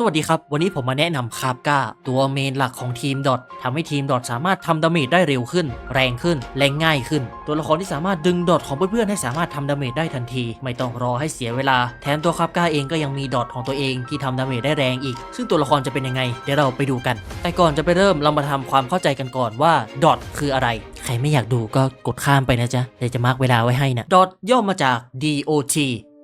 สวัสดีครับ วันนี้ผมมาแนะนำคาบก้า ตัวเมนหลักของทีมดอททำให้ทีมดอทสามารถทำดาเมจได้เร็วขึ้น แรงขึ้นและง่ายขึ้น ตัวละครที่สามารถดึงดอทของเพื่อนๆให้สามารถทำดาเมจได้ทันที ไม่ต้องรอให้เสียเวลา แถมตัวคาบก้าเองก็ยังมีดอทของตัวเองที่ทำดาเมจได้แรงอีก ซึ่งตัวละครจะเป็นยังไง เดี๋ยวเราไปดูกัน แต่ก่อนจะไปเริ่มเรามาทำความเข้าใจกันก่อนว่าดอทคืออะไรใครไม่อยากดูก็กดข้ามไปนะจ๊ะเดี๋ยวจะมาร์กเวลาไว้ให้นะดอทย่อมาจาก DOT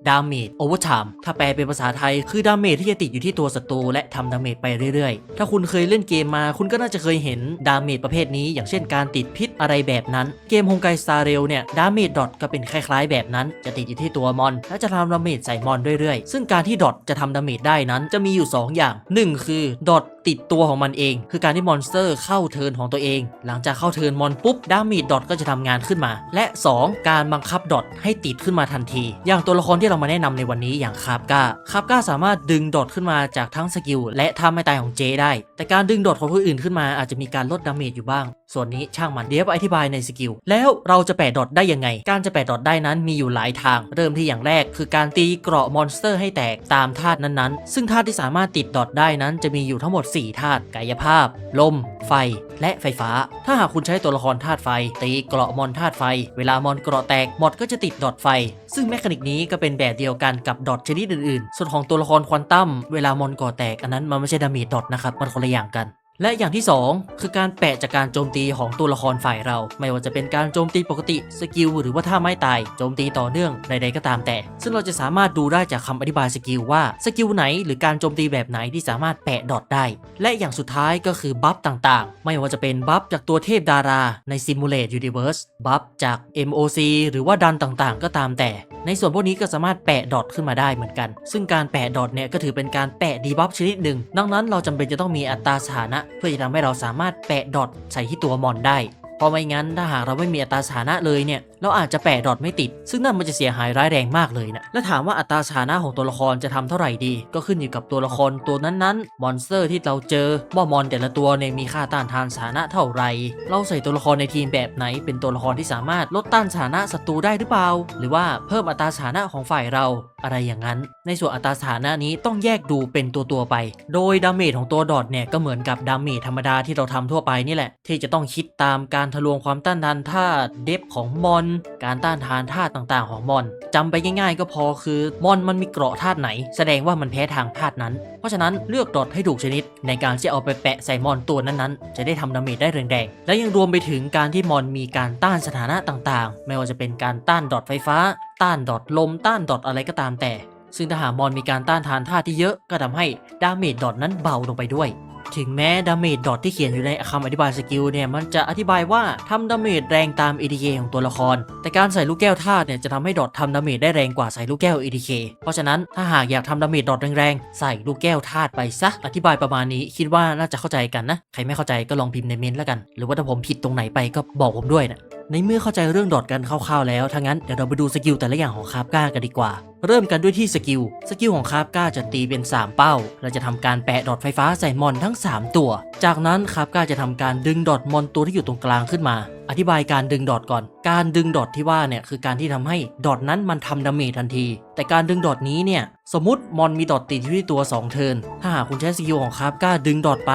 ดาเมจโอเวอร์ไทม์ถ้าแปลเป็นภาษาไทยคือดาเมจที่จะติดอยู่ที่ตัวศัตรูและทำดาเมจไปเรื่อยๆ ถ้าคุณเคยเล่นเกมมาคุณก็น่าจะเคยเห็นดาเมจประเภทนี้ อย่างเช่นการติดพิษอะไรแบบนั้น เกมฮงไกสตาร์เรลเนี่ยดาเมจดอทก็เป็นคล้ายๆ แบบนั้น จะติดอยู่ที่ตัวมอน และจะทำดาเมจใส่มอนเรื่อยๆ ซึ่งการที่ดอทจะทำดาเมจได้นั้นจะมีอยู่ 2 อย่าง 1 คือดอท ติดตัวของมันเอง คือการที่มอนสเตอร์เข้าเทิร์นของตัวเอง หลังจากเข้าเทิร์นมอนปุ๊บดาเมจดอทก็จะทำงานขึ้นมา และ 2 การบังคับดอทให้ติดขึ้นมาทันที อย่างตัวละครที่เรามาแนะนำในวันนี้อย่างคาบก้าคาบก้าสามารถดึงดอทขึ้นมาจากทั้งสกิลและท่าไม่ตายของเจได้ แต่การดึงดอทของผู้อื่นขึ้นมาอาจจะมีการลดดาเมจอยู่บ้าง ส่วนนี้ช่างมันเดี๋ยวไปอธิบายในสกิล แล้วเราจะแปะดอทได้ยังไง การจะแปะดอทได้นั้นมีอยู่หลายทาง เริ่มที่อย่างแรก คือการตีเกราะมอนสเตอร์ให้แตกตามธาตุนั้นๆ ซึ่งธาตุที่สามารถติดดอทได้นั้นจะมีอยู่ทั้งหมด4ธาตุกายภาพ ลม ไฟ และไฟฟ้า ถ้าหากคุณใช้ตัวละครธาตุไฟ ตีเกราะมอนธาตุไฟ เวลามอนเกราะแตกมอดก็จะติดดอทไฟ ซึ่งแมคานิกนี้ก็เป็นแบบเดียวกันกับดอทชนิดอื่นๆ ส่วนของตัวละครควอนตัมเวลามอนเกราะแตกอันนั้นมันไม่ใช่ดาเมจดอทนะครับมันคนละอย่างกัน และอย่างที่ 2 คือการแปะจากการโจมตีของตัวละครฝ่ายเรา ไม่ว่าจะเป็นการโจมตีปกติสกิลหรือว่าท่าไม้ตายโจมตีต่อเนื่องใดๆก็ตามแต่ ซึ่งเราจะสามารถดูได้จากคำอธิบายสกิลว่าสกิลไหนหรือการโจมตีแบบไหนที่สามารถแปะดอทได้ และอย่างสุดท้ายก็คือบัฟต่างๆ ไม่ว่าจะเป็นบัฟจากตัวเทพดาราใน Simulate Universe บัฟจาก MOC หรือว่าดันต่างๆ ก็ตามแต่ ในส่วนพวกนี้ก็สามารถแปะดอทขึ้นมาได้เหมือนกัน ซึ่งการแปะดอทเนี่ยก็ถือเป็นการแปะดีบัฟชนิดหนึ่งดังนั้นเราจำเป็นจะต้องมีอัตราสถานะ เพื่อจะทำให้เราสามารถแปะดอทใส่ที่ตัวมอนได้ เพราะไม่งั้นถ้าหากเราไม่มีอัตราสถานะเลยเนี่ย เราอาจจะแปะดอทไม่ติด ซึ่งนั่นมันจะเสียหายร้ายแรงมากเลยนะและถามว่าอัตราสถานะของตัวละครจะทำเท่าไหร่ดี ก็ขึ้นอยู่กับตัวละครตัวนั้นๆ มอนสเตอร์ที่เราเจอว่ามอนแต่ละตัวเนี่ยมีค่าต้านทานสถานะเท่าไหร่เราใส่ตัวละครในทีมแบบไหน เป็นตัวละครที่สามารถลดต้านสถานะศัตรูได้หรือเปล่า หรือว่าเพิ่มอัตราสถานะของฝ่ายเราอะไรอย่างนั้น ในส่วนอัตราสถานะนี้ต้องแยกดูเป็นตัวตัวๆไป โดยดาเมจของตัวดอทเนี่ยก็เหมือนกับดาเมจธรรมดาที่เราทำทั่วไปนี่แหละ ที่จะต้องคิดตามการทะลวงความต้านทานธาตุเดฟของมอนการต้านทานธาตุต่างๆ ของมอนจำไปง่ายๆ ก็พอคือมอนมันมีเกราะธาตุไหน แสดงว่ามันแพ้ทางธาตุนั้น เพราะฉะนั้นเลือกดอทให้ถูกชนิด ในการที่เอาไปแปะใส่มอนตัวนั้นๆ จะได้ทำดาเมจได้แรงๆและยังรวมไปถึงการที่มอนมีการต้านสถานะต่างๆ ไม่ว่าจะเป็นการต้านดอทไฟฟ้า ต้านดอทลม ต้านดอทอะไรก็ตามแต่ซึ่งถ้าหากมอนมีการต้านทานธาตุที่เยอะก็ทำให้ดาเมจดอทนั้นเบาลงไปด้วย ถึงแม้ดาเมจดอทที่เขียนอยู่ในคำอธิบายสกิลเนี่ยมันจะอธิบายว่าทำดาเมจแรงตาม ADK ของตัวละคร แต่การใส่ลูกแก้วธาตุเนี่ยจะทำให้ดอททำดาเมจได้แรงกว่าใส่ลูกแก้ว ADK เพราะฉะนั้นถ้าหากอยากทำดาเมจดอทแรงๆใส่ลูกแก้วธาตุไปซะอธิบายประมาณนี้คิดว่าน่าจะเข้าใจกันนะใครไม่เข้าใจก็ลองพิมพ์ในเมนต์แล้วกัน หรือว่าถ้าผมผิดตรงไหนไปก็บอกผมด้วยนะในเมื่อเข้าใจเรื่องดอทกันคร่าวๆแล้วถ้างั้นเดี๋ยวเราไปดูสกิลแต่ละอย่างของคาบก้ากันดีกว่า เริ่มกันด้วยที่สกิล สกิลของคาบก้าจะตีเป็น 3 เป้าเราจะทำการแปะดอทไฟฟ้าใส่มอนทั้ง 3 ตัว จากนั้นคาบก้าจะทำการดึงดอทมอนตัวที่อยู่ตรงกลางขึ้นมา อธิบายการดึงดอทก่อน การดึงดอทที่ว่าเนี่ยคือการที่ทำให้ดอทนั้นมันทำดาเมจทันทีแต่การดึงดอทนี้เนี่ย สมมติมอนมีดอทติดอยู่ที่ตัว 2 เทิน ถ้าหากคุณใช้สกิลของคาบก้าดึงดอทไป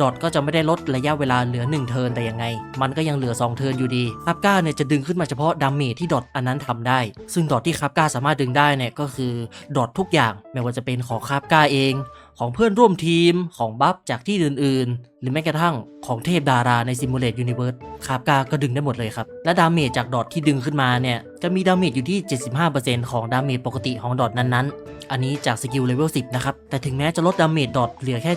ดอทก็จะไม่ได้ลดระยะเวลาเหลือ 1 เทินแต่ยังไง มันก็ยังเหลือ 2 เทินอยู่ดีคาบก้าเนี่ยจะดึงขึ้นมาเฉพาะดาเมจที่ดอทอันนั้นทำได้ ซึ่งดอทที่คาบก้าสามารถดึงได้เนี่ยก็คือดอททุกอย่าง ไม่ว่าจะเป็นของคาบก้าเอง ของเพื่อนร่วมทีมของบัฟจากที่อื่นๆ หรือแม้กระทั่งของเทพดาราใน Simulate Universe คาบกาก็ดึงได้หมดเลยครับ และดาเมจจากดอทที่ดึงขึ้นมาเนี่ย จะมีดาเมจอยู่ที่ 75%ของดาเมจปกติของดอทนั้นๆ อันนี้จากสกิลเลเวล10 นะครับ แต่ถึงแม้จะลดดาเมจดอทเหลือแค่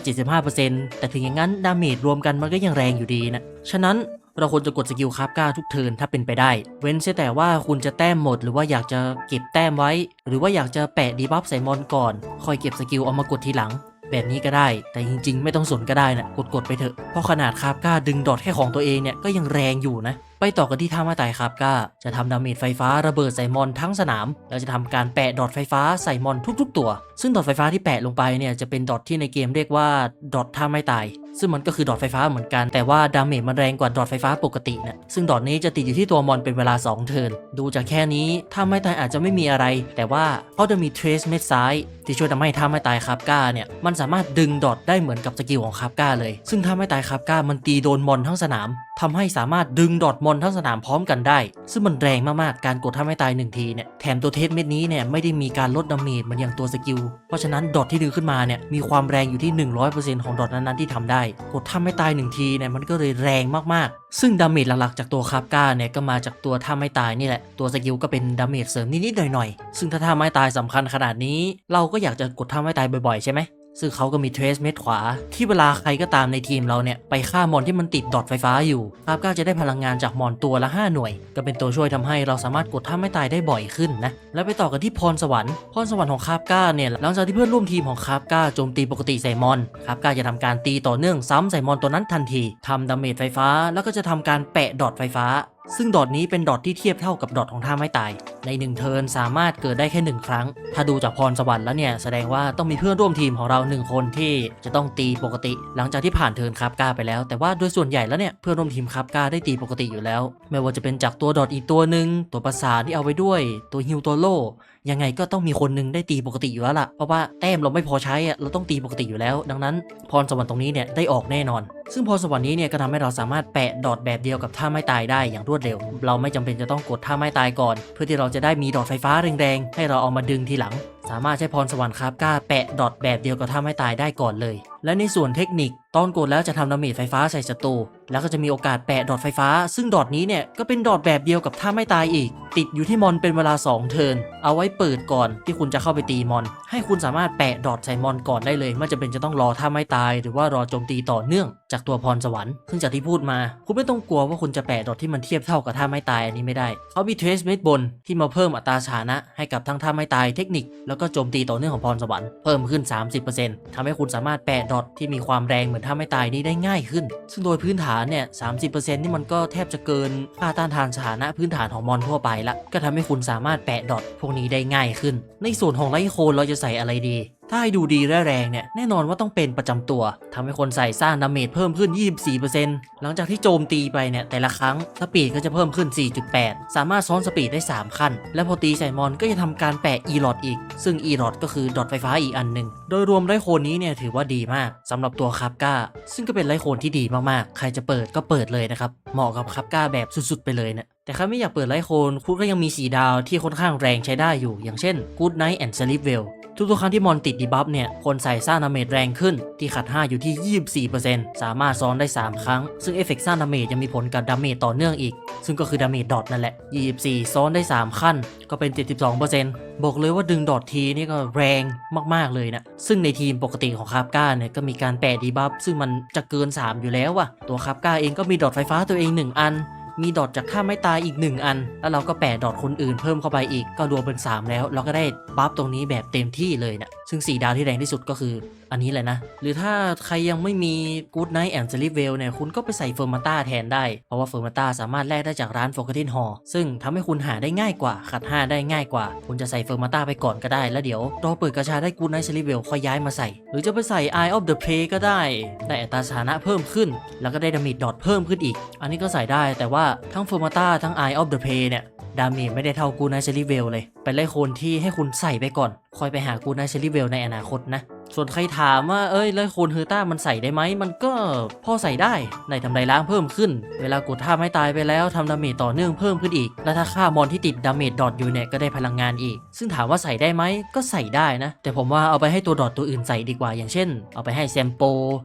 75%แต่ถึงอย่างนั้นดาเมจรวมกันมันก็ยังแรงอยู่ดีนะ ฉะนั้นเราควรจะกดสกิลคาบก้าทุกเทิร์นถ้าเป็นไปได้ เว้นแต่ว่าคุณจะแต้มหมด หรือว่าอยากจะเก็บแต้มไว้ หรือว่าอยากจะแปะดีบัฟใส่มอนก่อนค่อยเก็บสกิลเอามากดทีหลัง แบบนี้ก็ได้ แต่จริง ๆ ไม่ต้องสนก็ได้นะกดๆไปเถอะ เพราะขนาดคาบก้าดึงดอทแค่ของตัวเองเนี่ยก็ยังแรงอยู่นะ ไปต่อกันที่ท่ามาตายคาบก้า จะทำดาเมจไฟฟ้าระเบิดใส่มอนทั้งสนาม แล้วจะทำการแปะดอทไฟฟ้าใส่มอนทุก ๆ ตัว ซึ่งดอทไฟฟ้าที่แปะลงไปเนี่ยจะเป็นดอทที่ในเกมเรียกว่าดอทท่าไม่ตาย ซึ่งมันก็คือดอทไฟฟ้าเหมือนกัน แต่ว่าดาเมจมันแรงกว่าดอทไฟฟ้าปกตินะซึ่งดอทนี้จะติดอยู่ที่ตัวมอนเป็นเวลา 2 เทิร์น ดูจากแค่นี้ถ้าไม่ตายอาจจะไม่มีอะไร แต่ว่าเขาจะมีเทรสเม็ดซ้าย ที่ช่วยทำให้ท่าไม่ตายคาบก้าเนี่ย มันสามารถดึงดอทได้เหมือนกับสกิลของคาบก้าเลย ซึ่งท่าไม่ตายคาบก้ามันตีโดนมอนทั้งสนามทำให้สามารถดึงดอทมอนทั้งสนามพร้อมกันได้ ซึ่งมันแรงมาก ๆ การกดท่าไม่ตายหนึ่งทีเนี่ย แถมตัวเทสเม็ดนี้เนี่ยไม่ได้มีการลดดาเมจเหมือนอย่างตัวสกิล เพราะฉะนั้นดอทที่ดึงขึ้นมาเนี่ยมีความแรงอยู่ที่ 100%ของดอทนั้นๆที่ทำได้กดท่าไม่ตายหนึ่งทีเนี่ยมันก็เลยแรงมากๆ ซึ่งดาเมจหลักๆจากตัวคาบก้าเนี่ยก็มาจากตัวท่าไม่ตายนี่แหละ ตัวสกิลก็เป็นดาเมจเสริมนิดๆหน่อยๆ ซึ่งถ้าท่าไม่ตายสำคัญขนาดนี้ เราก็อยากจะกดท่าไม่ตายบ่อยๆใช่ไหม ซึ่งเขาก็มีเทรสเม็ดขวา ที่เวลาใครก็ตามในทีมเราเนี่ย ไปฆ่ามอนที่มันติดดอทไฟฟ้าอยู่คาบก้าจะได้พลังงานจากมอนตัวละ 5 หน่วย ก็เป็นตัวช่วยทำให้เราสามารถกดท่าไม่ตายได้บ่อยขึ้นนะ แล้วไปต่อกันที่พรสวรรค์ พรสวรรค์ของคาบก้าเนี่ย หลังจากที่เพื่อนร่วมทีมของคาบก้าโจมตีปกติใส่มอนคาบก้าจะทำการตีต่อเนื่องซ้ำใส่มอนตัวนั้นทันทีทำดาเมจไฟฟ้า แล้วก็จะทำการแปะดอทไฟฟ้า ซึ่งดอทนี้เป็นดอทที่เทียบเท่ากับดอทของท่าไม่ตาย ในหนึ่งเทิร์นสามารถเกิดได้แค่หนึ่งครั้ง ถ้าดูจากพรสวรรค์แล้วเนี่ย แสดงว่าต้องมีเพื่อนร่วมทีมของเราหนึ่งคนที่จะต้องตีปกติ หลังจากที่ผ่านเทิร์นคาบกาไปแล้ว แต่ว่าโดยส่วนใหญ่แล้วเนี่ยเพื่อนร่วมทีมคาบกาได้ตีปกติอยู่แล้ว ไม่ว่าจะเป็นจากตัวดอทอีกตัวหนึ่งตัวประสานที่เอาไว้ด้วย ตัวฮิวตัวโลยังไงก็ต้องมีคนหนึงได้ตีปกติอยู่แล้วล่ะ เพราะว่าแต้มเราไม่พอใช้อะเราต้องตีปกติอยู่แล้ว ดังนั้นพรสวรรค์ตรงนี้เนี่ยได้ออกแน่นอน ซึ่งพรสวรรค์นี้เนี่ยก็ทำให้เราสามารถแปะดอทแบบเดียวกับท่าไม่ตายได้อย่างรวดเร็ว เราไม่จำเป็นจะต้องกดท่าไม่ตายก่อน เพื่อที่เราจะจะได้มีดอดไฟฟ้าแรงๆ ให้เราเอามาดึงทีหลัง สามารถใช้พรสวรรค์คาบกล้าแปะดอทแบบเดียวกับท่าไม่ตายได้ก่อนเลย และในส่วนเทคนิคตอนกดแล้วจะทำดาเมจไฟฟ้าใส่ศัตรูแล้วก็จะมีโอกาสแปะดอทไฟฟ้า ซึ่งดอทนี้เนี่ยก็เป็นดอทแบบเดียวกับท่าไม่ตายอีก ติดอยู่ที่มอนเป็นเวลา 2 เทิร์นเอาไว้เปิดก่อนที่คุณจะเข้าไปตีมอน ให้คุณสามารถแปะดอทใส่มอนก่อนได้เลยไม่จำเป็นจะต้องรอท่าไม่ตาย หรือว่ารอโจมตีต่อเนื่องจากตัวพรสวรรค์ซึ่งจากที่พูดมา คุณไม่ต้องกลัวว่าคุณจะแปะดอทที่มันเทียบเท่ากับท่าไม่ตายอันนี้ไม่ได้เขามีเทรสเมดบนที่มาเพิ่มอัตราชานะ ให้กับทั้งท่าไม่ตายเทคนิคแล้วก็โจมตีต่อเนื่องของพรสวรรค์เพิ่มขึ้น 30%ทำให้คุณสามารถแปะดอทที่มีความแรงเหมือนถ้าไม่ตายนี้ได้ง่ายขึ้น ซึ่งโดยพื้นฐานเนี่ย30%นี่มันก็แทบจะเกินค่าต้านทานสถานะพื้นฐานของมอนทั่วไปละก็ทำให้คุณสามารถแปะดอทพวกนี้ได้ง่ายขึ้น ในส่วนของไลโคนเราจะใส่อะไรดี ถ้าให้ดูดีและแรงเนี่ยแน่นอนว่าต้องเป็นประจำตัวทำให้คนใส่สร้างดาเมจเพิ่มขึ้น 24%หลังจากที่โจมตีไปเนี่ยแต่ละครั้งสปีดก็จะเพิ่มขึ้น 4.8 สามารถซ้อนสปีดได้ 3 ขั้น และพอตีใส่มอนก็จะทำการแปะ e ลอดอีก ซึ่ง e ลอดก็คือดอทไฟฟ้าอีกอันหนึ่งโดยรวมไลโคนนี้เนี่ยถือว่าดีมากสำหรับตัวคาบก้า ซึ่งก็เป็นไลโคนที่ดีมากๆ ใครจะเปิดก็เปิดเลยนะครับเหมาะกับคาบก้าแบบสุดๆ ไปเลยเนี่ยแต่ใครไม่อยากเปิดไลท์โคนคุณก็ยังมี4ดาวที่ค่อนข้างแรงใช้ได้อยู่ อย่างเช่น Good Night and Sleep Well ทุกๆครั้งที่มอนติดดีบัฟเนี่ย คนใส่สร้างดาเมจแรงขึ้น ที่ขัด 5 อยู่ที่ 24%สามารถซ้อนได้ 3 ครั้ง ซึ่งเอฟเฟกต์สร้างดาเมจยังมีผลกับดาเมจต่อเนื่องอีก ซึ่งก็คือดาเมจดอทนั่นแหละ 24 ซ้อนได้ 3 ขั้น ก็เป็น 72%บอกเลยว่าดึงดอททีนี่ก็แรงมากๆเลยนะ ซึ่งในทีมปกติของคาบก้าเนี่ยก็มีการแปะดีบัฟซึ่งมันจะเกิน 3 อยู่แล้วว่ะตัวคาบก้าเองก็มีดอทไฟฟ้าตัวเอง 1 อัน มีดอทจากท่าไม่ตายอีก 1 อัน แล้วเราก็แปะดอทคนอื่นเพิ่มเข้าไปอีกก็รวมเป็น 3 แล้ว เราก็ได้บัฟตรงนี้แบบเต็มที่เลยนะซึ่ง 4 ดาวที่แรงที่สุดก็คือ อันนี้แหละนะ หรือถ้าใครยังไม่มี Good Night and Sleep Well เนี่ยคุณก็ไปใส่เฟอร์มาต้าแทนได้ เพราะว่าเฟอร์มาต้าสามารถแลกได้จากร้าน f o r g o t t e n Hall ซึ่งทำให้คุณหาได้ง่ายกว่าขัด5ได้ง่ายกว่า คุณจะใส่เฟอร์มาต้าไปก่อนก็ได้ แล้วเดี๋ยวรอเปิดกระชาได้ Good Night Sleep Well ค่อยย้ายมาใส่ หรือจะไปใส่ Eye of the Prey ก็ได้ ได้อัตราสถานะเพิ่มขึ้น แล้วก็ได้ดามจดดอทเพิ่มขึ้นอีก อันนี้ก็ใส่ได้แต่ว่าทั้งเฟอร์มาต้าทั้ง Eye of the Prey เนี่ยดาเมจไม่ได้เท่ากูนายเชลิเวลเลย เป็นไล่โคนที่ให้คุณใส่ไปก่อน คอยไปหากูนายเชลิเวลในอนาคตนะ ส่วนใครถามว่าเอ้ยไล่โคนเฮอร์ต้ามันใส่ได้ไหมมันก็พอใส่ได้ในทำลายล้างเพิ่มขึ้น เวลากดท่าไม่ตายไปแล้วทำดาเมจต่อเนื่องเพิ่มขึ้นอีก และถ้าฆ่ามอนที่ติดดาเมจดอทอยู่เนี่ยก็ได้พลังงานอีก ซึ่งถามว่าใส่ได้ไหมก็ใส่ได้นะ แต่ผมว่าเอาไปให้ตัวดอทตัวอื่นใส่ดีกว่าอย่างเช่น เอาไปให้แซมโป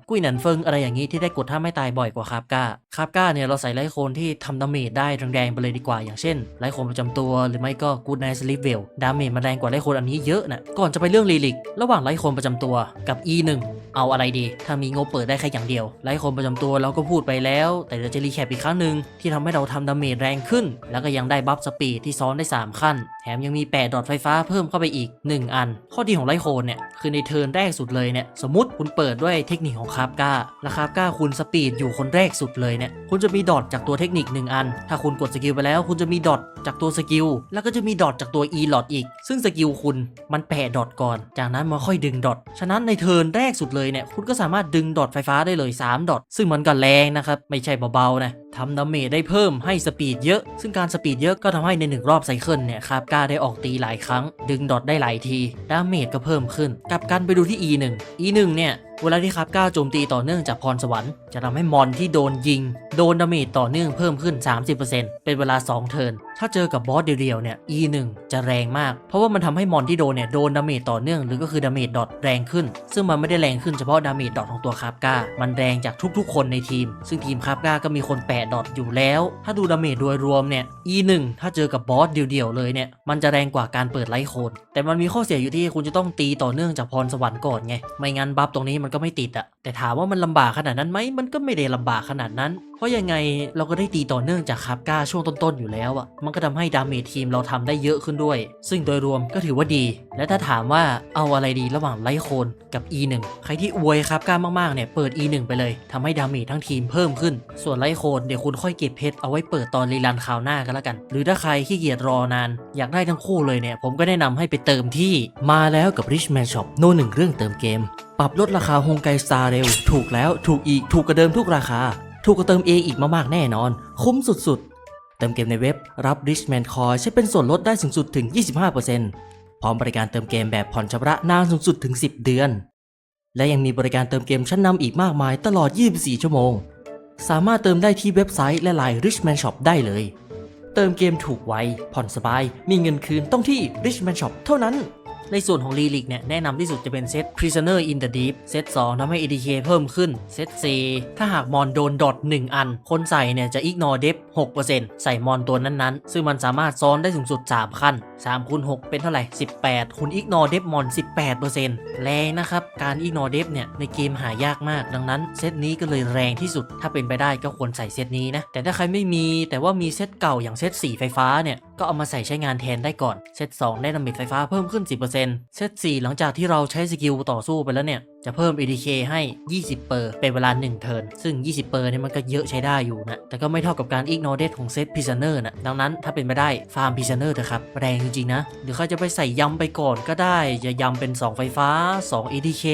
กุ้ยหนันเฟิงอะไรอย่างนี้ที่ได้กดท่าไม่ตายบ่อยกว่าคาบก้าคาบก้าเนี่ยเราใส่ไลโคนที่ทำดาเมจได้แรงๆไปเลยดีกว่าอย่างเช่นไลโคนประจำตัวหรือไม่ก็กูดไนท์สลิปเวลดาเมจมันแรงกว่าไลโคนอันนี้เยอะนะก่อนจะไปเรื่องลีลิกระหว่างไลโคนประจำตัวกับ E1 เอาอะไรดี ถ้ามีงบเปิดได้แค่อย่างเดียวไล่คนประจำตัวเราก็พูดไปแล้ว แต่เดี๋ยวจะรีแคปอีกครั้งหนึ่งที่ทำให้เราทำดาเมจแรงขึ้น แล้วก็ยังได้บัฟสปีดที่ซ้อนได้ 3 ขั้นแถมยังมีแปะดอทไฟฟ้าเพิ่มเข้าไปอีก 1 อัน ข้อดีของไลโคนเนี่ย คือในเทิร์นแรกสุดเลยเนี่ย สมมติคุณเปิดด้วยเทคนิคของคาบก้าและคาบก้าคุณสปีดอยู่คนแรกสุดเลยเนี่ย คุณจะมีดอทจากตัวเทคนิค 1 อัน ถ้าคุณกดสกิลไปแล้ว คุณจะมีดอทจากตัวสกิล แล้วก็จะมีดอทจากตัว e ลอดอีก ซึ่งสกิลคุณมันแปะดอทก่อน จากนั้นมาค่อยดึงดอท ฉะนั้นในเทิร์นแรกสุดเลยเนี่ย คุณก็สามารถดึงดอทไฟฟ้าได้เลย 3 ดอท ซึ่งมันก็แรงนะครับ ไม่ใช่เบาๆนะ ทำดาเมจได้เพิ่มให้สปีดเยอะ ซึ่งการสปีดเยอะก็ทำให้ในหนึ่งรอบไซเคิลเนี่ยคาบกาได้ออกตีหลายครั้ง ดึงดอทได้หลายที ดาเมจก็เพิ่มขึ้น กลับกันไปดูที่ E1 E1 เนี่ยเวลาที่คาบก้าโจมตีต่อเนื่องจากพรสวรรค์จะทำให้มอนที่โดนยิง โดนดาเมจต่อเนื่องเพิ่มขึ้น 30%เป็นเวลา 2 เทิร์น ถ้าเจอกับบอสเดียวๆเนี่ย E1 จะแรงมาก เพราะว่ามันทำให้มอนที่โดนเนี่ยโดนดาเมจต่อเนื่องหรือก็คือดาเมจดอทแรงขึ้น ซึ่งมันไม่ได้แรงขึ้นเฉพาะดาเมจดอทของตัวคาบก้า มันแรงจากทุกๆ คนในทีม ซึ่งทีมคาบก้าก็มีคนแปะดอทอยู่แล้ว ถ้าดูดาเมจโดยรวมเนี่ย E1 ถ้าเจอกับบอสเดียวๆเลยเนี่ยมันจะแรงกว่าการเปิดไลท์โคนแต่มันมีข้อเสียอยู่ที่คุณจะต้องตีต่อเนื่องจากพรสวรรค์ก่อนไงไม่งั้นบัฟตรงนี้มันก็ไม่ติดอะแต่ถามว่ามันลำบากขนาดนั้นไหมมันก็ไม่ได้ลำบากขนาดนั้น ราะยังไงเราก็ได้ตีต่อเนื่องจากคาบก้าช่วงต้นๆอยู่แล้วอะมันก็ทำให้ดาเมจทีมเราทำได้เยอะขึ้นด้วย ซึ่งโดยรวมก็ถือว่าดี และถ้าถามว่าเอาอะไรดีระหว่างไลท์โคนกับ E1 ใครที่อวยคาบก้ามากๆเนี่ยเปิด E1 ไปเลยทำให้ดาเมจทั้งทีมเพิ่มขึ้น ส่วนไลท์โคนเดี๋ยวคุณค่อยเก็บเพชรเอาไว้เปิดตอนรีลันคราวหน้ากันแล้วกัน หรือถ้าใครขี้เกียจรอนาน อยากได้ทั้งคู่เลยเนี่ยผมก็แนะนำให้ไปเติมที่มาแล้วกับ Richman Shop โน่หนึ่งเรื่องเติมเกม ปรับลดราคาฮงไกสตาร์เร็ว ถูกแล้วถูกอีกถูกกว่าเดิมทุกราคา ถูกกว่าเติมเองอีกมากๆแน่นอน คุ้มสุดๆ เติมเกมในเว็บรับ Richman Coin ใช้เป็นส่วนลดได้สูงสุดถึง 25%พร้อมบริการเติมเกมแบบผ่อนชำระนานสูงสุดถึง 10 เดือน และยังมีบริการเติมเกมชั้นนำอีกมากมายตลอด 24 ชั่วโมง สามารถเติมได้ที่เว็บไซต์และไลน์ Richman Shop ได้เลย เติมเกมถูกไวผ่อนสบาย มีเงินคืนต้องที่ Richman Shop เท่านั้น ในส่วนของลีลิกเนี่ยแนะนำที่สุดจะเป็นเซต Prisoner in the Deep เซต2ทำให้ ADK เพิ่มขึ้น เซต4ถ้าหากมอนโดนดอท1อัน คนใส่เนี่ยจะ ignore dep 6%ใส่มอนตัวนั้นๆ ซึ่งมันสามารถซ้อนได้สูงสุด 3 ขั้น 3คูณ6เป็นเท่าไหร่ 18 คุณอีกนอเดฟมอน 18%แรงนะครับ การอีกนอเดฟเนี่ย ในเกมหายากมาก ดังนั้นเซตนี้ก็เลยแรงที่สุด ถ้าเป็นไปได้ก็ควรใส่เซตนี้นะ แต่ถ้าใครไม่มีแต่ว่ามีเซตเก่าอย่างเซตสีไฟฟ้าเนี่ย ก็เอามาใส่ใช้งานแทนได้ก่อน เซต2ได้ดาเมจไฟฟ้าเพิ่มขึ้น 10%เซต4หลังจากที่เราใช้สกิลต่อสู้ไปแล้วเนี่ย จะเพิ่ม ADK ให้ 20 เปอร์ เป็นเวลา 1 เทิร์น ซึ่ง 20 เปอร์เนี่ยมันก็เยอะใช้ได้อยู่นะ แต่ก็ไม่เท่ากับการ ignore death ของเซต prisoner นะ ดังนั้นถ้าเป็นไปได้ ฟาร์ม prisoner เถอะครับ แรงจริง ๆ นะ หรือเขาจะไปใส่ยำไปก่อนก็ได้ จะยำเป็น 2 ไฟฟ้า 2 ADK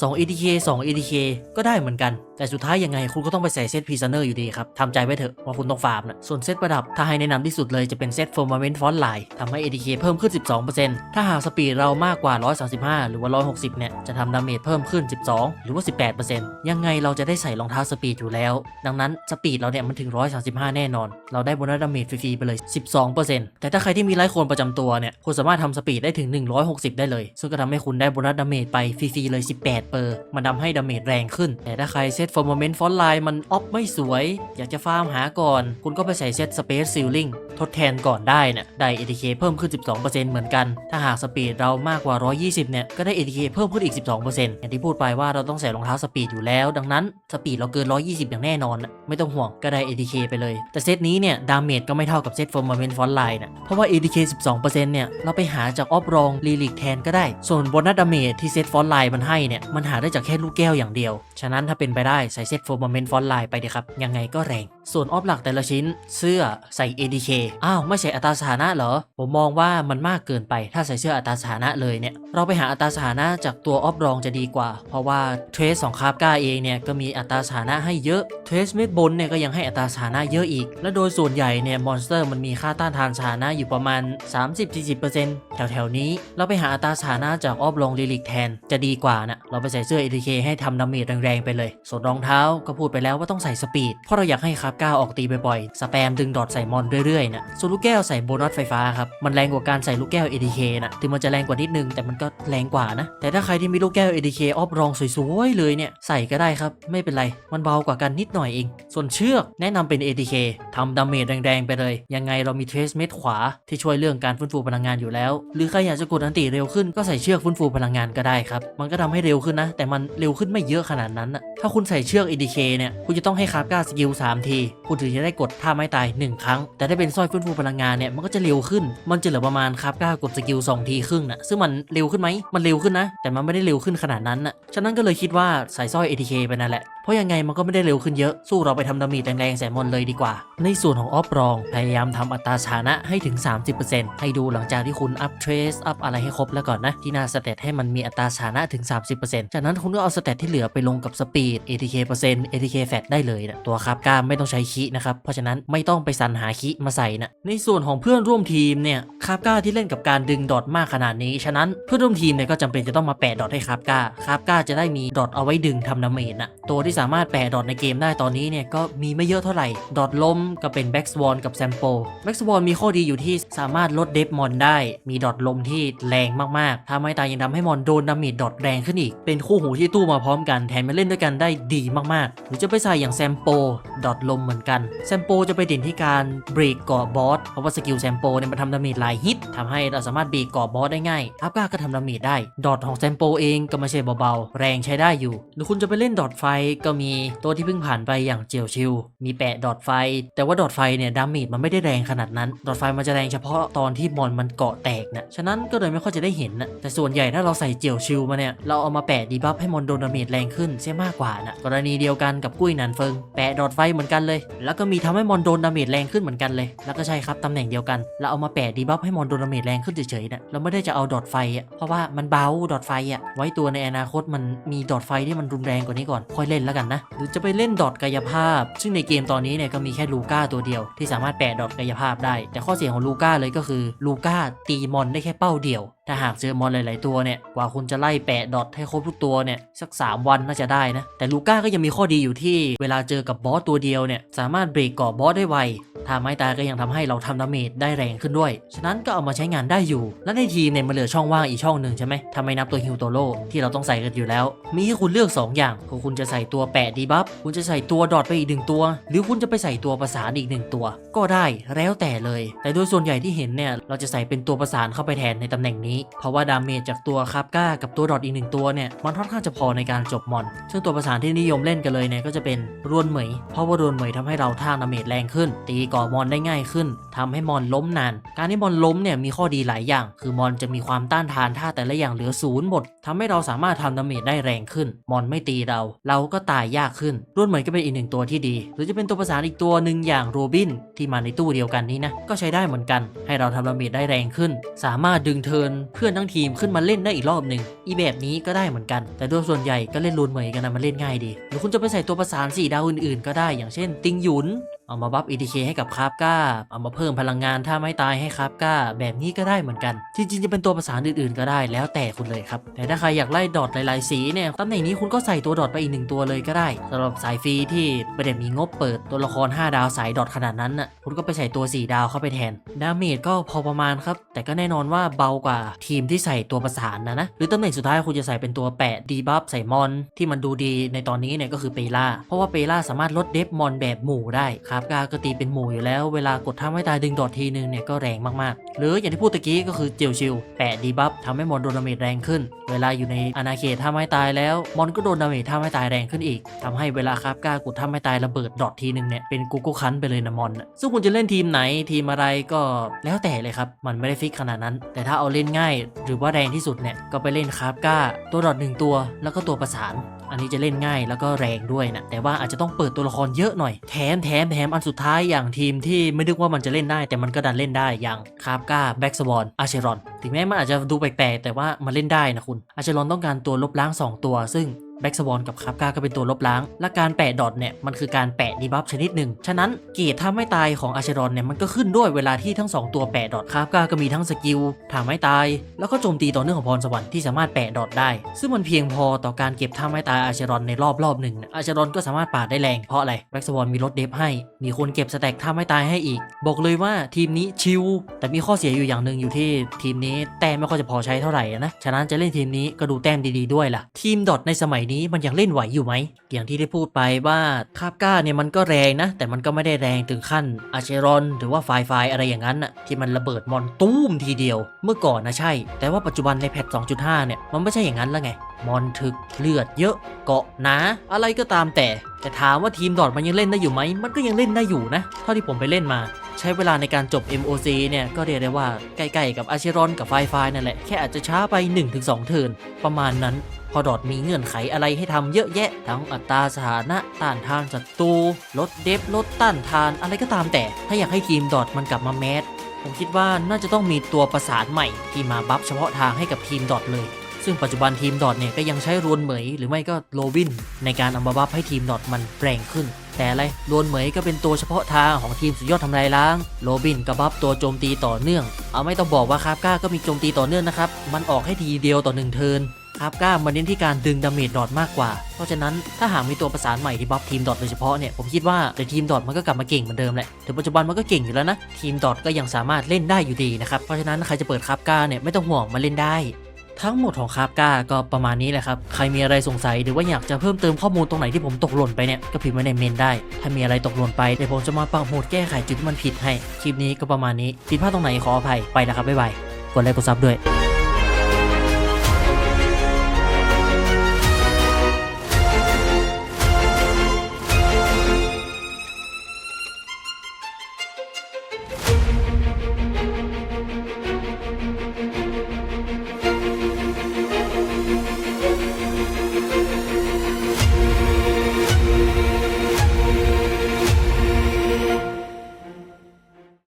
2 ADK 2 ADK ก็ได้เหมือนกัน แต่สุดท้ายยังไงคุณก็ต้องไปใส่เซต prisoner อยู่ดีครับทำใจไว้เถอะว่าคุณต้องฟาร์มนะส่วนเซตประดับถ้าให้แนะนำที่สุดเลยจะเป็นเซต firmament font line ทำให้ ADK เพิ่มขึ้น 12%ถ้าหากสปีดเรามากกว่า 135 หรือว่า 160 เนี่ยจะทำดาเมจเพิ่มขึ้น 12 หรือว่า 18%ยังไงเราจะได้ใส่รองเท้าสปีดอยู่แล้ว ดังนั้นสปีดเราเนี่ยมันถึง 135 แน่นอน เราได้โบนัสดาเมจฟรีๆไปเลย 12%แต่ถ้าใครที่มีไลท์โคนประจำตัวเนี่ยคุณสามารถทำสปีดได้ถึง 160 ได้เลย ซึ่งก็ทำให้คุณได้โบนัสดาเมจไปฟรีๆเลย 18 เปอร์มันทำให้ดาเมจแรงขึ้น แต่ถ้าใครเซต firmament font line มันออฟไม่สวย อยากจะฟาร์มหาก่อน คุณก็ไปใส่เซต space ceiling ทดแทนก่อนได้นะได้ ATK เพิ่มขึ้น 12%เหมือนกัน ถ้าหากสปีดเรามากกว่า 120 เนี่ย ก็ได้ ATK เพิ่มขึ้นอีก 12%อย่างที่พูดไปว่าเราต้องใส่รองเท้าสปีดอยู่แล้ว ดังนั้นสปีดเราเกิน 120 อย่างแน่นอน ไม่ต้องห่วงก็ได้ ATK ไปเลย แต่เซตนี้เนี่ยดาเมจก็ไม่เท่ากับเซต firmament font line นะเพราะว่า ATK 12%เนี่ยเราไปหาจากออฟรองลีลิกแทนก็ได้ ส่วนโบนัสดาเมจที่เซตฟอนไลน์มันให้เนี่ยมันหาได้จากแค่ลูกแก้วอย่างเดียว ฉะนั้นถ้าเป็นไปได้ใส่เซต firmament font line ไปเดี๋ยวครับยังไงก็แรง ส่วนออฟหลักแต่ละชิ้น เสื้อใส่ ADK อ้าวไม่ใช่อัตราสถานะเหรอ ผมมองว่ามันมากเกินไปถ้าใส่เสื้ออัตราสถานะเลยเนี่ย เราไปหาอัตราสถานะจากตัวออฟรองจะดีกว่า เพราะว่าเทรสของคาบก้าเองเนี่ยก็มีอัตราสถานะให้เยอะ เทรสเม็ดบนเนี่ยก็ยังให้อัตราสถานะเยอะอีก และโดยส่วนใหญ่เนี่ยมอนสเตอร์มันมีค่าต้านทานสถานะอยู่ประมาณ 30-40%แถวๆนี้ เราไปหาอัตราสถานะจากออฟรองลิลิกแทนจะดีกว่านะเราไปใส่เสื้อ ADK ให้ทำดาเมจแรงๆไปเลย ส่วนรองเท้าก็พูดไปแล้วว่าต้องใส่สปีดเพราะเราอยากให้คาบก้าออกตีบ่อยๆ สแปมดึงดอทใส่มอนเรื่อยๆนะส่วนลูกแก้วใส่โบนัสไฟฟ้าครับ มันแรงกว่าการใส่ลูกแก้ว ADK นะถึงมันจะแรงกว่านิดนึง แต่มันก็แรงกว่านะ แต่ถ้าใครที่มีลูกแก้ว ADK ออฟรองสวยๆเลยเนี่ย ใส่ก็ได้ครับ ไม่เป็นไร มันเบากว่ากันนิดหน่อยเอง ส่วนเชือกแนะนำเป็น ADK ทำดาเมจแรงๆไปเลย ยังไงเรามีเทสเม็ดขวาที่ช่วยเรื่องการฟื้นฟูพลังงานอยู่แล้ว หรือใครอยากจะกดอันติเร็วขึ้นก็ใส่เชือกฟื้นฟูพลังงานก็ได้ครับ มันก็ทำให้เร็วขึ้นนะ แต่มันเร็วขึ้นไม่เยอะขนาดนั้นนะถ้าคุณใส่เชือก ADK เนี่ย คุณจะต้องให้คาบก้าสกิล3ทีคุณถึงจะได้กดท่าไม้ตาย 1 ครั้ง แต่ถ้าเป็นสร้อยฟื้นฟูพลังงานเนี่ยมันก็จะเร็วขึ้น มันจะเหลือประมาณครับกล้ากดสกิล2ทีครึ่งนะซึ่งมันเร็วขึ้นไหมมันเร็วขึ้นนะ แต่มันไม่ได้เร็วขึ้นขนาดนั้นนะฉะนั้นก็เลยคิดว่าใส่สร้อย ATK ไปนั่นแหละ เพราะยังไงมันก็ไม่ได้เร็วขึ้นเยอะ สู้เราไปทำดามจแรงๆใส่มอนเลยดีกว่า ในส่วนของออฟรองพยายามทำอัตราชานะให้ถึง 30%ให้ดูหลังจากที่คุณอัพเทรสอัพอะไรให้ครบแล้วก่อนนะ ที่หน้าสเตตให้มันมีอัตราชานะถึง 30%จากนั้นคุณก็เอาสเตตที่เหลือไปลงกับสปีด ATK เปอร์เซ็นต์ ATK แฟตได้เลยนะตัวครับกล้ามไม่ต้องใช้คีนะครับเพราะฉะนั้นไม่ต้องไปสรรหาคีมาใส่นะในส่วนของเพื่อนร่วมทีมเนี่ยคาบก้าที่เล่นกับการดึงดอทมากขนาดนี้ฉะนั้นเพื่อนร่วมทีมเนี่ยก็จำเป็นจะต้องมาแปะดอทให้คาบก้าคาบก้าจะได้มีดอทเอาไว้ดึงทำดาเมจนะตัวที่สามารถแปะดอทในเกมได้ตอนนี้เนี่ยก็มีไม่เยอะเท่าไหร่ ดอทล้มก็เป็นแบ็กสวอนกับแซมโปแบ็กสวอนมีข้อดีอยู่ที่สามารถลดเดฟมอนได้ มีดอทลมที่แรงมากๆ ถ้าไม่ตายยังทำให้มอนโดนดาเมจดอทแรงขึ้นอีก เป็นคู่หูที่ตู้มาพร้อมกันแถมมาเล่นด้วยกันได้ดีมากๆ หรือจะไปใส่อย่างแซมโปดอทลมเหมือนกัน แซมโปจะไปเด่นที่การเบรกเกาะบอส เพราะว่าสกิลแซมโปเนี่ยมันทำดาเมจหลายฮิตทำให้เราสามารถเบรกเกาะบอสได้ง่ายอัพก้าก็ทำดาเมจได้ ดอทของแซมโปเองก็ไม่ใช่เบาๆ แรงใช้ได้อยู่ หรือคุณจะไปเล่นดอทไฟก็มีตัวที่เพิ่งผ่านไปอย่างเจียวชิว มีแปะดอทไฟ แต่ว่าดอทไฟเนี่ยดาเมจมันไม่ได้แรงขนาดนั้น ดอทไฟมันจะแรงเฉพาะตอนที่มอนมันเกาะแตกนะฉะนั้นก็เลยไม่ค่อยจะได้เห็นนะแต่ส่วนใหญ่ถ้าเราใส่เจียวชิวมาเนี่ยเราเอามาแปะดีบัฟให้มอนโดนดาเมจแรงขึ้นเสียมากกว่านะกรณีเดียวกันกับกุ้ยนันเฟิงแปะดอทไฟเหมือนกันเลย แล้วก็มีทำให้มอนโดนดาเมจแรงขึ้นเหมือนกันเลย แล้วก็ใช่ครับตำแหน่งเดียวกันเราเอามาแปะดีบัฟให้มอนโดนดาเมจแรงขึ้นเฉยๆนะเราไม่ได้จะเอาดอทไฟอะเพราะว่ามันเบาดอทไฟอะไว้ตัวในอนาคตมันมีดอทไฟที่มันรุนแรงกว่านี้ก่อนค่อยเล่นแล้วกันนะ หรือจะไปเล่นดอทกายภาพ ซึ่งในเกมตอนนี้เนี่ยก็มีแค่ลูก้าตัวเดียวที่สามารถแปะดอทกายภาพได้ แต่ข้อเสียของลูก้าเลยก็คือลูก้าตีมอนได้แค่เป้าเดียว ถ้าหากเจอมอนหลาย ๆ ตัวเนี่ย กว่าคุณจะไล่แปะดอทให้ครบทุกตัวเนี่ยสัก 3 วันน่าจะได้นะ แต่ลูก้าก็ยังมีข้อดีอยู่ที่ เวลาเจอกับบอสตัวเดียวเนี่ยสามารถเบรกก่อบอสได้ไว ถ้าไม้ตายก็ยังทำให้เราทำดาเมจได้แรงขึ้นด้วย ฉะนั้นก็เอามาใช้งานได้อยู่ และในทีมเนี่ยมันเหลือช่องว่างอีกช่องหนึ่งใช่ไหมถ้าไม่นับตัวฮิวโตโร่ที่เราต้องใส่กันอยู่แล้ว มีให้คุณเลือก 2 อย่างคือคุณจะใส่ตัวแปะดีบัฟ คุณจะใส่ตัวดอทไปอีกหนึ่งตัว หรือคุณจะไปใส่ตัวประสานอีกหนึ่งตัว ก็ได้แล้วแต่เลย แต่โดยส่วนใหญ่ที่เห็นเนี่ยเราจะใส่เป็นตัวประสานเข้าไปแทนในตำแหน่งนี้ เพราะว่าดาเมจจากตัวคาบก้ากับตัวดอทอีกหนึ่งตัวเนี่ยมันค่อนข้างจะพอในการจบมอน ซึ่งตัวประสานที่นิยมเล่นกันเลยเนี่ยก็จะเป็นรวนเหมย เพราะว่ารวนเหมยทำให้เราท่าดาเมจแรงขึ้นตีก่อมอนได้ง่ายขึ้นทำให้มอนล้มนาน การที่มอนล้มเนี่ยมีข้อดีหลายอย่าง คือมอนจะมีความต้านทานท่าแต่ละอย่างเหลือศูนย์หมดทำให้เราสามารถทำดาเมจได้แรงขึ้น มอนไม่ตีเรา เราก็ตายยากขึ้นรวนเหมยก็เป็นอีกหนึ่งตัวที่ดี หรือจะเป็นตัวประสานอีกตัวหนึ่งอย่างโรบินที่มาในตู้เดียวกันนี้นะก็ใช้ได้เหมือนกัน ให้เราทำดาเมจได้แรงขึ้น สามารถดึงเทินเพื่อนทั้งทีมขึ้นมาเล่นได้อีกรอบหนึ่งอีแบบนี้ก็ได้เหมือนกัน แต่โดยส่วนใหญ่ก็เล่นรูนเหมยกันนะมันเล่นง่ายดีหรือคุณจะไปใส่ตัวประสาน4ดาวอื่นๆก็ได้อย่างเช่น ติงหยุนเอามาบัฟ ETK ให้กับคาบก้า เอามาเพิ่มพลังงานถ้าไม่ตายให้คาบก้า แบบนี้ก็ได้เหมือนกัน จริงๆ จะเป็นตัวประสานอื่นๆ ก็ได้แล้วแต่คุณเลยครับ แต่ถ้าใครอยากไล่ดอทหลายๆ สีเนี่ย ตำแหน่งนี้คุณก็ใส่ตัวดอทไปอีกหนึ่งตัวเลยก็ได้สำหรับสายฟรีที่ไม่ได้มีงบเปิดตัวละคร 5 ดาวสายดอทขนาดนั้นน่ะ คุณก็ไปใส่ตัว 4 ดาวเข้าไปแทน ดาเมจก็พอประมาณครับ แต่ก็แน่นอนว่าเบากว่าทีมที่ใส่ตัวประสานนะนะ หรือตำแหน่งสุดท้ายคุณจะใส่เป็นตัวแปะดีบัฟใส่มอนที่มันดูดีในตอนนี้เนี่ยก็คือเปล่าเพราะว่าเปล่าสามารถลดเดฟมอนแบบหมู่ได้คครับกาก็ตีเป็นหมู่อยู่แล้วเวลากดท่าไม่ตายดึงดอททีนึงเนี่ยก็แรงมากๆ หรืออย่างที่พูดตะกี้ก็คือเจียวชิวแปะดีบัฟทำให้มอนโดนดาเมจแรงขึ้น เวลาอยู่ในอาณาเขตท่าไม่ตายแล้วมอนก็โดนดาเมจท่าไม่ตายแรงขึ้นอีกทำให้เวลาครับกากดท่าไม่ตายระเบิดดอททีนึงเนี่ยเป็นกูโก้คันไปเลยนะมอนซึ่งคุณจะเล่นทีมไหนทีมอะไรก็แล้วแต่เลยครับมันไม่ได้ฟิกขนาดนั้น แต่ถ้าเอาเล่นง่าย หรือว่าแรงที่สุดเนี่ยก็ไปเล่นคาบก้า ตัวดอทหนึ่งตัว แล้วก็ตัวประสาน อันนี้จะเล่นง่ายแล้วก็แรงด้วยนะแต่ว่าอาจจะต้องเปิดตัวละครเยอะหน่อยแถมแถมแถมมอันสุดท้ายอย่างทีมที่ไม่นึกว่ามันจะเล่นได้ แต่มันก็ดันเล่นได้อย่างคาร์บก้าแบ็กสวอนอาเชรอน ถึงแม้มันอาจจะดูแปลกๆแต่ว่ามันเล่นได้นะคุณอาเชรอนต้องการตัวลบล้าง 2 ตัว ซึ่ง แบ็กสวอนกับคาบกาก็เป็นตัวลบล้าง และการแปะดอทเนี่ยมันคือการแปะดีบัฟชนิดหนึ่ง ฉะนั้นเกรดถ้าไม่ตายของอาเชรอนเนี่ยมันก็ขึ้นด้วยเวลาที่ทั้ง 2 ตัวแปะดอทคาบกาก็มีทั้งสกิลถามไม่ตาย แล้วก็โจมตีต่อเนื่องของพรสวรรค์ที่สามารถแปะดอทได้ ซึ่งมันเพียงพอต่อการเก็บท่าไม่ตายอาเชรอนในรอบรอบหนึ่งอาเชรอนก็สามารถปาดได้แรงเพราะอะไรแบ็กสวอนมีลดเดฟให้ มีคนเก็บสแต็กท่าไม่ตายให้อีก บอกเลยว่าทีมนี้ชิลแต่มีข้อเสียอยู่อย่างหนึ่งอยู่ที่ทีมนี้แต้มไม่ค่อยจะพอใช้เท่าไหร่นะฉะนั้นจะเล่นทีมนี้ก็ดูแต้มดีๆด้วยล่ะทีมดอทในสมัยนี้มันยังเล่นไหวอยู่ไหม อย่างที่ได้พูดไปว่าคาบก้าเนี่ยมันก็แรงนะ แต่มันก็ไม่ได้แรงถึงขั้นอาเชรอน หรือว่าไฟไฟอะไรอย่างนั้นน่ะที่มันระเบิดมอนตุ้มทีเดียว เมื่อก่อนนะใช่ แต่ว่าปัจจุบันในแพท 2.5 เนี่ยมันไม่ใช่อย่างนั้นแล้วไง มอนถึกเลือดเยอะเกาะหนาอะไรก็ตามแต่แต่ถามว่าทีมดอทมันยังเล่นได้อยู่ไหม มันก็ยังเล่นได้อยู่นะ เท่าที่ผมไปเล่นมา ใช้เวลาในการจบ MOC เนี่ย ก็เรียกได้ว่าใกล้ๆกับอาเชรอนกับไฟไฟนั่นแหละ แค่อาจจะช้าไป 1-2 เทิร์นประมาณนั้น พอดอทมีเงื่อนไขอะไรให้ทำเยอะแยะ ทั้งอัตราสถานะต้านทานศัตรูลดเดฟลดต้านทานอะไรก็ตามแต่ ถ้าอยากให้ทีมดอทมันกลับมาแมสผมคิดว่าน่าจะต้องมีตัวประสานใหม่ ที่มาบัฟเฉพาะทางให้กับทีมดอทเลย ซึ่งปัจจุบันทีมดอทเนี่ยก็ยังใช้รวนเหมยหรือไม่ก็โรบิน ในการเอามาบัฟให้ทีมดอทมันแรงขึ้น แต่อะไรรวนเหมยก็เป็นตัวเฉพาะทางของทีมสุดยอดทำลายล้างโรบินก็บัฟตัวโจมตีต่อเนื่อง เอาไม่ต้องบอกว่าคาบก้าก็มีโจมตีต่อเนื่องนะครับมันออกให้ทีเดียวต่อหนึ่งเทิร์น คาบก้ามันเน้นที่การดึงดาเมจดอทมากกว่า เพราะฉะนั้นถ้าหากมีตัวประสานใหม่ที่บัฟทีมดอทโดยเฉพาะเนี่ยผมคิดว่าแต่ทีมดอทมันก็กลับมาเก่งเหมือนเดิมแหละถึงปัจจุบันมันก็เก่งอยู่แล้วนะทีมดอทก็ยังสามารถเล่นได้อยู่ดีนะครับเพราะฉะนั้นใครจะเปิดคาบก้าเนี่ยไม่ต้องห่วงมาเล่นได้ทั้งหมดของคาบก้าก็ประมาณนี้แหละครับ ใครมีอะไรสงสัยหรือว่าอยากจะเพิ่มเติมข้อมูลตรงไหนที่ผมตกหล่นไปเนี่ย ก็พิมพ์ไว้ในเมนได้ ถ้ามีอะไรตกหล่นไปเดี๋ยวผมจะมาปรับโหมดแก้ไขจุดที่มันผิดให้ คลิปนี้ก็ประมาณนี้ ผิดพลาดตรงไหนขออภัย ไปแล้วครับ บ๊ายบาย กดไลค์กดซับด้วย